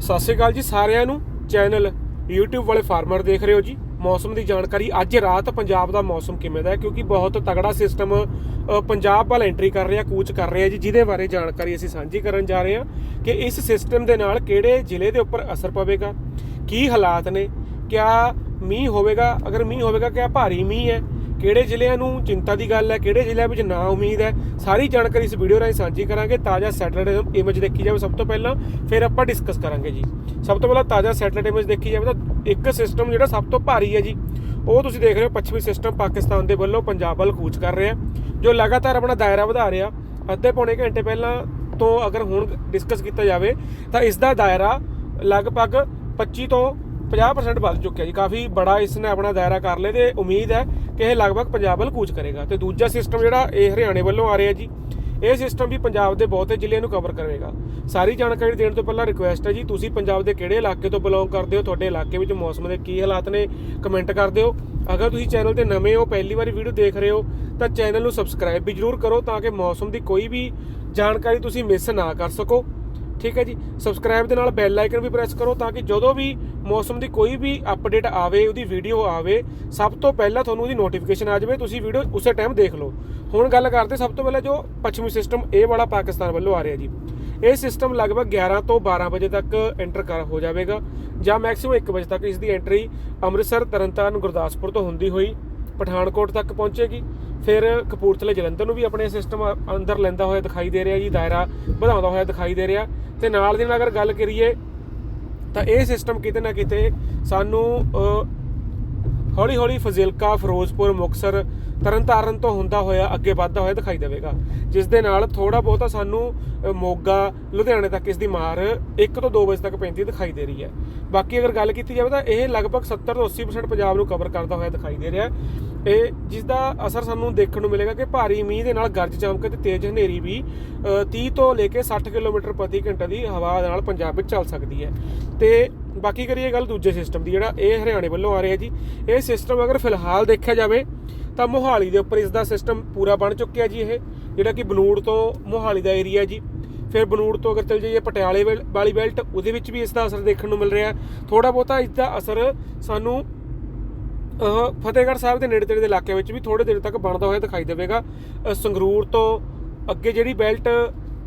ਸਤਿ ਸ਼੍ਰੀ ਅਕਾਲ ਜੀ ਸਾਰਿਆਂ ਨੂੰ। ਚੈਨਲ YouTube ਵਾਲੇ ਫਾਰਮਰ ਦੇਖ ਰਹੇ ਹੋ ਜੀ। ਮੌਸਮ ਦੀ ਜਾਣਕਾਰੀ ਅੱਜ ਰਾਤ ਪੰਜਾਬ ਦਾ ਮੌਸਮ ਕਿਵੇਂ ਦਾ ਹੈ? ਕਿਉਂਕਿ ਬਹੁਤ ਤਗੜਾ ਸਿਸਟਮ ਪੰਜਾਬ ਵੱਲ ਐਂਟਰੀ ਕਰ ਰਿਹਾ, ਕੂਚ ਕਰ ਰਿਹਾ ਜੀ, ਜਿਹਦੇ ਬਾਰੇ ਜਾਣਕਾਰੀ ਅਸੀਂ ਸਾਂਝੀ ਕਰਨ ਜਾ ਰਹੇ ਹਾਂ ਕਿ ਇਸ ਸਿਸਟਮ ਦੇ ਨਾਲ ਕਿਹੜੇ ਜ਼ਿਲ੍ਹੇ ਦੇ ਉੱਪਰ ਅਸਰ ਪਵੇਗਾ, ਕੀ ਹਾਲਾਤ ਨੇ, ਕਿਆ ਮੀਂਹ ਹੋਵੇਗਾ, ਅਗਰ ਮੀਂਹ ਹੋਵੇਗਾ ਕਿਆ ਭਾਰੀ ਮੀਂਹ ਹੈ ਕਿਹੜੇ ਜ਼ਿਲ੍ਹਿਆਂ ਨੂੰ ਚਿੰਤਾ ਦੀ ਗੱਲ ਹੈ, ਕਿਹੜੇ ਜ਼ਿਲ੍ਹਿਆਂ ਵਿੱਚ ਨਾ ਉਮੀਦ ਹੈ, ਸਾਰੀ ਜਾਣਕਾਰੀ ਇਸ ਵੀਡੀਓ ਰਾਹੀਂ ਸਾਂਝੀ ਕਰਾਂਗੇ। ਤਾਜ਼ਾ ਸੈਟਲਾਈਟ ਇਮੇਜ ਦੇਖੀ ਜਾਵੇ ਸਭ ਤੋਂ ਪਹਿਲਾਂ, ਫਿਰ ਆਪਾਂ ਡਿਸਕਸ ਕਰਾਂਗੇ ਜੀ। ਸਭ ਤੋਂ ਪਹਿਲਾਂ ਤਾਜ਼ਾ ਸੈਟਲਾਈਟ ਇਮੇਜ ਦੇਖੀ ਜਾਵੇ ਤਾਂ ਇੱਕ ਸਿਸਟਮ ਜਿਹੜਾ ਸਭ ਤੋਂ ਭਾਰੀ ਹੈ ਜੀ, ਉਹ ਤੁਸੀਂ ਦੇਖ ਰਹੇ ਹੋ ਪੱਛਮੀ ਸਿਸਟਮ ਪਾਕਿਸਤਾਨ ਦੇ ਵੱਲੋਂ ਪੰਜਾਬ ਵੱਲ ਕੂਚ ਕਰ ਰਿਹਾ, ਜੋ ਲਗਾਤਾਰ ਆਪਣਾ ਦਾਇਰਾ ਵਧਾ ਰਿਹਾ। ਅੱਧੇ ਪੌਣੇ ਘੰਟੇ ਪਹਿਲਾਂ ਤੋਂ ਅਗਰ ਹੁਣ ਡਿਸਕਸ ਕੀਤਾ ਜਾਵੇ, ਤਾਂ ਇਸ ਦਾ ਦਾਇਰਾ ਲਗਭਗ 25 ਤੋਂ 50% ਵੱਧ ਚੁੱਕਿਆ ਜੀ। ਕਾਫੀ ਬੜਾ ਇਸ ਨੇ ਆਪਣਾ ਦਾਇਰਾ ਕਰ ਲਿਆ ਤੇ ਉਮੀਦ ਹੈ ਕਿ ਇਹ ਲਗਭਗ ਪੰਜਾਬ ਵੱਲ ਕੂਚ ਕਰੇਗਾ ਤੇ ਦੂਜਾ ਸਿਸਟਮ ਜਿਹੜਾ ਇਹ ਹਰਿਆਣੇ ਵੱਲੋਂ ਆ ਰਿਹਾ ਜੀ, ਇਹ ਸਿਸਟਮ ਵੀ ਪੰਜਾਬ ਦੇ ਬਹੁਤੇ ਜ਼ਿਲ੍ਹਿਆਂ ਨੂੰ ਕਵਰ ਕਰੇਗਾ। ਸਾਰੀ ਜਾਣਕਾਰੀ ਦੇਣ ਤੋਂ ਪਹਿਲਾਂ ਰਿਕੁਐਸਟ ਹੈ ਜੀ, ਤੁਸੀਂ ਪੰਜਾਬ ਦੇ ਕਿਹੜੇ ਇਲਾਕੇ ਤੋਂ ਬਿਲੋਂਗ ਕਰਦੇ ਹੋ, ਤੁਹਾਡੇ ਇਲਾਕੇ ਵਿੱਚ ਮੌਸਮ ਦੇ ਕੀ ਹਾਲਾਤ ਨੇ ਕਮੈਂਟ ਕਰ ਦਿਓ। ਅਗਰ ਤੁਸੀਂ ਚੈਨਲ ਤੇ ਨਵੇਂ ਹੋ, ਪਹਿਲੀ ਵਾਰੀ ਵੀਡੀਓ ਦੇਖ ਰਹੇ ਹੋ, ਤਾਂ ਚੈਨਲ ਨੂੰ ਸਬਸਕ੍ਰਾਈਬ ਵੀ ਜਰੂਰ ਕਰੋ ਤਾਂ ਕਿ ਮੌਸਮ ਦੀ ਕੋਈ ਵੀ ਜਾਣਕਾਰੀ ਤੁਸੀਂ ਮਿਸ ਨਾ ਕਰ ਸਕੋ। ਠੀਕ ਹੈ ਜੀ? ਸਬਸਕ੍ਰਾਈਬ ਦੇ ਨਾਲ ਬੈਲ ਆਈਕਨ ਵੀ ਪ੍ਰੈਸ ਕਰੋ ਤਾਂ ਕਿ ਜਦੋਂ ਵੀ ਮੌਸਮ ਦੀ ਕੋਈ ਵੀ ਅਪਡੇਟ ਆਵੇ, ਉਹਦੀ ਵੀਡੀਓ ਆਵੇ, ਸਭ ਤੋਂ ਪਹਿਲਾਂ ਤੁਹਾਨੂੰ ਉਹਦੀ ਨੋਟੀਫਿਕੇਸ਼ਨ ਆ ਜਾਵੇ, ਤੁਸੀਂ ਵੀਡੀਓ ਉਸੇ ਟਾਈਮ ਦੇਖ ਲਓ। ਹੁਣ ਗੱਲ ਕਰਦੇ ਸਭ ਤੋਂ ਪਹਿਲਾਂ ਜੋ ਪੱਛਮੀ ਸਿਸਟਮ ਇਹ ਵਾਲਾ ਪਾਕਿਸਤਾਨ ਵੱਲੋਂ ਆ ਰਿਹਾ ਜੀ। ਇਹ ਸਿਸਟਮ ਲਗਭਗ 11 ਤੋਂ 12 ਵਜੇ ਤੱਕ ਐਂਟਰ ਕਰ ਹੋ ਜਾਵੇਗਾ ਜਾਂ ਮੈਕਸਿਮਮ 1 ਵਜੇ ਤੱਕ ਇਸ ਦੀ ਐਂਟਰੀ ਅੰਮ੍ਰਿਤਸਰ, ਤਰਨਤਾਰਨ, ਗੁਰਦਾਸਪੁਰ ਤੋਂ ਹੁੰਦੀ ਹੋਈ ਪਠਾਨਕੋਟ ਤੱਕ ਪਹੁੰਚੇਗੀ। ਫਿਰ ਕਪੂਰਥਲੇ, ਜਲੰਧਰ ਨੂੰ ਵੀ ਆਪਣੇ ਸਿਸਟਮ ਅੰਦਰ ਲੈਂਦਾ ਹੋਇਆ ਦਿਖਾਈ ਦੇ ਰਿਹਾ ਜੀ, ਦਾਇਰਾ ਵਧਾਉਂਦਾ ਹੋਇਆ ਦਿਖਾਈ ਦੇ ਰਿਹਾ। ਤੇ ਨਾਲ ਦੀ ਨਾਲ ਅਗਰ ਗੱਲ ਕਰੀਏ, ਤਾਂ ਇਹ ਸਿਸਟਮ ਕਿਤੇ ਨਾ ਕਿਤੇ ਸਾਨੂੰ ਹੌਲੀ ਹੌਲੀ ਫਜ਼ਿਲਕਾ, ਫਿਰੋਜ਼ਪੁਰ ਮੁਕਸਰ ਤਰਨਤਾਰਨ ਤੋਂ ਹੁੰਦਾ ਹੋਇਆ, ਅੱਗੇ ਵੱਧਦਾ ਹੋਇਆ ਦਿਖਾਈ ਦੇਵੇਗਾ। ਜਿਸ ਦੇ ਨਾਲ ਥੋੜਾ ਬਹੁਤਾ ਸਾਨੂੰ ਮੋਗਾ, ਲੁਧਿਆਣੇ ਤੱਕ ਇਸ ਦੀ ਮਾਰ 1 ਤੋਂ 2 ਵਜੇ ਤੱਕ ਪੈਂਦੀ ਦਿਖਾਈ ਦੇ ਰਹੀ ਹੈ। ਬਾਕੀ ਅਗਰ ਗੱਲ ਕੀਤੀ ਜਾਵੇ ਤਾਂ ਇਹ ਲਗਭਗ 70 ਤੋਂ 80% ਪੰਜਾਬ ਨੂੰ ਕਵਰ ਕਰਦਾ ਹੋਇਆ ਦਿਖਾਈ ਦੇ ਰਿਹਾ। ਹੈ ਇਹ ਜਿਸ ਦਾ ਅਸਰ ਸਾਨੂੰ ਦੇਖਣ ਨੂੰ ਮਿਲੇਗਾ ਕਿ ਭਾਰੀ ਮੀਂਹ ਦੇ ਨਾਲ ਗਰਜ ਚਮਕ ਤੇ ਤੇਜ਼ ਹਨੇਰੀ ਵੀ ਅ, 30 ਤੋਂ ਲੈ ਕੇ 60 ਕਿਲੋਮੀਟਰ ਪ੍ਰਤੀ ਘੰਟੇ ਦੀ ਹਵਾ ਦੇ ਨਾਲ ਪੰਜਾਬ ਵਿੱਚ ਚੱਲ ਸਕਦੀ ਹੈ। ਤੇ ਬਾਕੀ ਕਰੀਏ ਗੱਲ ਦੂਜੇ ਸਿਸਟਮ ਦੀ ਜਿਹੜਾ ਇਹ ਹਰਿਆਣੇ ਵੱਲੋਂ ਆ ਰਿਹਾ ਜੀ ਇਹ ਸਿਸਟਮ ਅਗਰ ਫਿਲਹਾਲ ਦੇਖਿਆ ਜਾਵੇ ਤਾਂ ਮੋਹਾਲੀ ਦੇ ਉੱਪਰ ਇਸ ਦਾ ਸਿਸਟਮ ਪੂਰਾ ਬਣ ਚੁੱਕਿਆ ਜੀ ਇਹ ਜਿਹੜਾ ਕਿ ਬਨੂੜ ਤੋਂ ਮੋਹਾਲੀ ਦਾ ਏਰੀਆ ਜੀ। ਫਿਰ ਬਨੂੜ ਤੋਂ ਅਗਰ ਚਲ ਜਾਈਏ ਪਟਿਆਲੇ ਵੱਲ- ਵਾਲੀ ਬੈਲਟ ਉਹਦੇ ਵਿੱਚ ਵੀ ਇਸ ਦਾ ਅਸਰ ਦੇਖਣ ਨੂੰ ਮਿਲ ਰਿਹਾ। ਥੋੜਾ ਬਹੁਤਾ ਇਸ ਦਾ ਅਸਰ ਸਾਨੂੰ ਫਤਿਹਗੜ੍ਹ ਸਾਹਿਬ ਦੇ ਨੇੜੇ ਤੇੜੇ ਦੇ ਇਲਾਕੇ ਵਿੱਚ ਵੀ ਥੋੜੇ ਦੇਰ ਤੱਕ ਬਣਦਾ ਹੋਇਆ ਦਿਖਾਈ ਦੇਵੇਗਾ। ਸੰਗਰੂਰ ਤੋਂ ਅੱਗੇ ਜਿਹੜੀ ਬੈਲਟ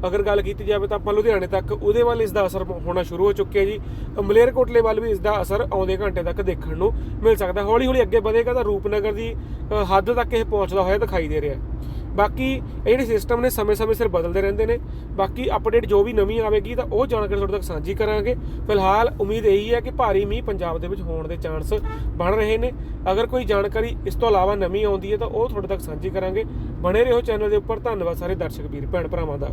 ਅਗਰ ਗੱਲ ਕੀਤੀ ਜਾਵੇ ਤਾਂ ਆਪਾਂ ਲੁਧਿਆਣੇ ਤੱਕ, ਉਹਦੇ ਵੱਲ ਇਸ ਦਾ ਅਸਰ ਹੋਣਾ ਸ਼ੁਰੂ ਹੋ ਚੁੱਕਿਆ ਜੀ। ਮਲੇਰਕੋਟਲੇ ਵੱਲ ਵੀ ਇਸ ਦਾ ਅਸਰ ਆਉਂਦੇ ਘੰਟੇ ਤੱਕ ਦੇਖਣ ਨੂੰ ਮਿਲ ਸਕਦਾ। ਹੌਲੀ ਹੌਲੀ ਅੱਗੇ ਵਧੇਗਾ ਤਾਂ ਰੂਪਨਗਰ ਦੀ ਹੱਦ ਤੱਕ ਇਹ ਪਹੁੰਚਦਾ ਹੋਇਆ ਦਿਖਾਈ ਦੇ ਰਿਹਾ। ਬਾਕੀ ਇਹ ਜਿਹੜੇ ਸਿਸਟਮ ਨੇ ਸਮੇਂ-ਸਮੇਂ ਸਿਰ ਬਦਲਦੇ ਰਹਿੰਦੇ ਨੇ। ਬਾਕੀ ਅਪਡੇਟ ਜੋ ਵੀ ਨਵੀਂ ਆਵੇਗੀ ਤਾਂ ਉਹ ਜਾਣਕਾਰੀ ਤੁਹਾਡੇ ਤੱਕ ਸਾਂਝੀ ਕਰਾਂਗੇ। ਫਿਲਹਾਲ ਉਮੀਦ ਇਹੀ ਹੈ ਕਿ ਭਾਰੀ ਮੀਂਹ ਪੰਜਾਬ ਦੇ ਵਿੱਚ ਹੋਣ ਦੇ ਚਾਂਸ ਬਣ ਰਹੇ ਨੇ। ਅਗਰ ਕੋਈ ਜਾਣਕਾਰੀ ਇਸ ਤੋਂ ਇਲਾਵਾ ਨਵੀਂ ਆਉਂਦੀ ਹੈ ਤਾਂ ਉਹ ਤੁਹਾਡੇ ਤੱਕ ਸਾਂਝੀ ਕਰਾਂਗੇ। ਬਣੇ ਰਹੋ ਚੈਨਲ ਦੇ ਉੱਪਰ। ਧੰਨਵਾਦ ਸਾਰੇ ਦਰਸ਼ਕ ਵੀਰ, ਭੈਣ ਭਰਾਵਾਂ ਦਾ।